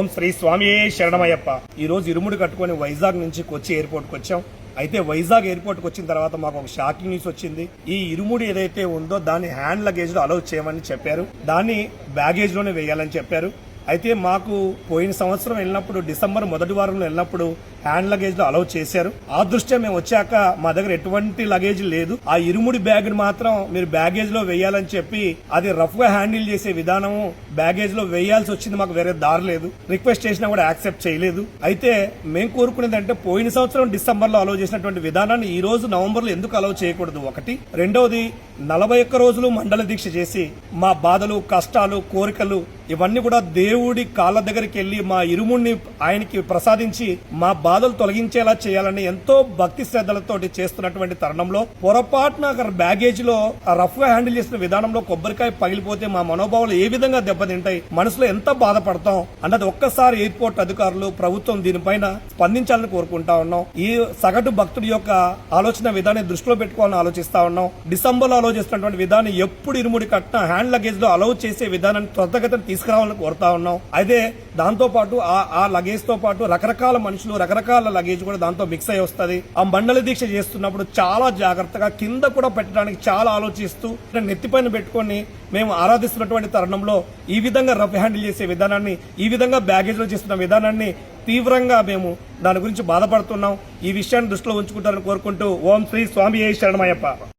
ఓం శ్రీ స్వామి శరణమయ్యప్ప. ఈ రోజు కట్టుకొని వైజాగ్ నుంచి కొచ్చి ఎయిర్పోర్ట్కి వచ్చాం. అయితే వైజాగ్ ఎయిర్పోర్ట్కి వచ్చిన తర్వాత మాకు ఒక షాకింగ్ న్యూస్ వచ్చింది. ఈ ఇరుముడి ఏదైతే ఉందో దాన్ని హ్యాండ్ లగేజ్లో అలౌ చేయమని చెప్పారు. దాన్ని బ్యాగేజ్లోనే వేయాలని చెప్పారు. అయితే మాకు పోయిన సంవత్సరం వెళ్ళినప్పుడు డిసెంబర్ మొదటి వారంలో వెళ్ళినప్పుడు హ్యాండ్ లగేజ్లో అలౌ చేశారు. ఆ దృష్ట్యా మేము వచ్చాక మా దగ్గర ఎటువంటి లగేజ్ లేదు. ఆ ఇరుముడి బ్యాగ్ మాత్రం మీరు బ్యాగేజ్లో వేయాలని చెప్పి అది రఫ్గా హ్యాండిల్ చేసే విధానం బ్యాగేజ్లో వేయాల్సి వచ్చింది. మాకు వేరే దారి లేదు. రిక్వెస్ట్ చేసినా కూడా యాక్సెప్ట్ చేయలేదు. అయితే మేము కోరుకునేది అంటే పోయిన సంవత్సరం డిసెంబర్లో అలౌ చేసినటువంటి విధానాన్ని ఈ రోజు నవంబర్లో ఎందుకు అలౌ చేయకూడదు? ఒకటి. రెండవది నలభై ఒక్క రోజులు మండల దీక్ష చేసి మా బాధలు కష్టాలు కోరికలు ఇవన్నీ కూడా దేవుడి కాళ్ళ దగ్గరికి వెళ్ళి మా ఇరుముడిని ఆయనకి ప్రసాదించి మా బాధలు తొలగించేలా చేయాలని ఎంతో భక్తి శ్రద్ధలతోటి చేస్తున్నటువంటి తరుణంలో పొరపాటున అక్కడ బ్యాగేజ్లో రఫ్గా హ్యాండిల్ చేసిన విధానంలో కొబ్బరికాయ పగిలిపోతే మా మనోభావాలు ఏ విధంగా దెబ్బతింటాయి మనసులో ఎంత బాధపడతాం అన్నది ఒక్కసారి ఎయిర్పోర్ట్ అధికారులు ప్రభుత్వం దీనిపైన స్పందించాలని కోరుకుంటా ఉన్నాం. ఈ సగటు భక్తుడి యొక్క ఆలోచన విధానం దృష్టిలో పెట్టుకోవాలని ఆలోచిస్తా ఉన్నాం. డిసెంబర్లో అలౌ చేస్తున్నటువంటి విధానం ఎప్పుడు ఇరుముడి కట్టిన హ్యాండ్ లగేజ్లో అలౌ చేసే విధానాన్ని త్వరితగతిని తీసుకురావాలని కోరుతా ఉన్నాం. అయితే దాంతో పాటు ఆ- ఆ లగేజ్తో పాటు రకరకాల మనుషులు రకరకాల లగేజ్ కూడా దాంతో మిక్స్ అయి వస్తుంది. ఆ మండల దీక్ష చేస్తున్నప్పుడు చాలా జాగ్రత్తగా కింద కూడా పెట్టడానికి చాలా ఆలోచిస్తూ నెత్తిపైన పెట్టుకొని మేము ఆరాధిస్తున్నటువంటి తరుణంలో ఈ విధంగా రఫ్ హ్యాండిల్ చేసే విధానాన్ని ఈ విధంగా బ్యాగేజ్లో చేస్తున్న విధానాన్ని తీవ్రంగా మేము దాని గురించి బాధపడుతున్నాం. ఈ విషయాన్ని దృష్టిలో ఉంచుకుంటారని కోరుకుంటూ ఓం శ్రీ స్వామి శరణమయ్యప్ప.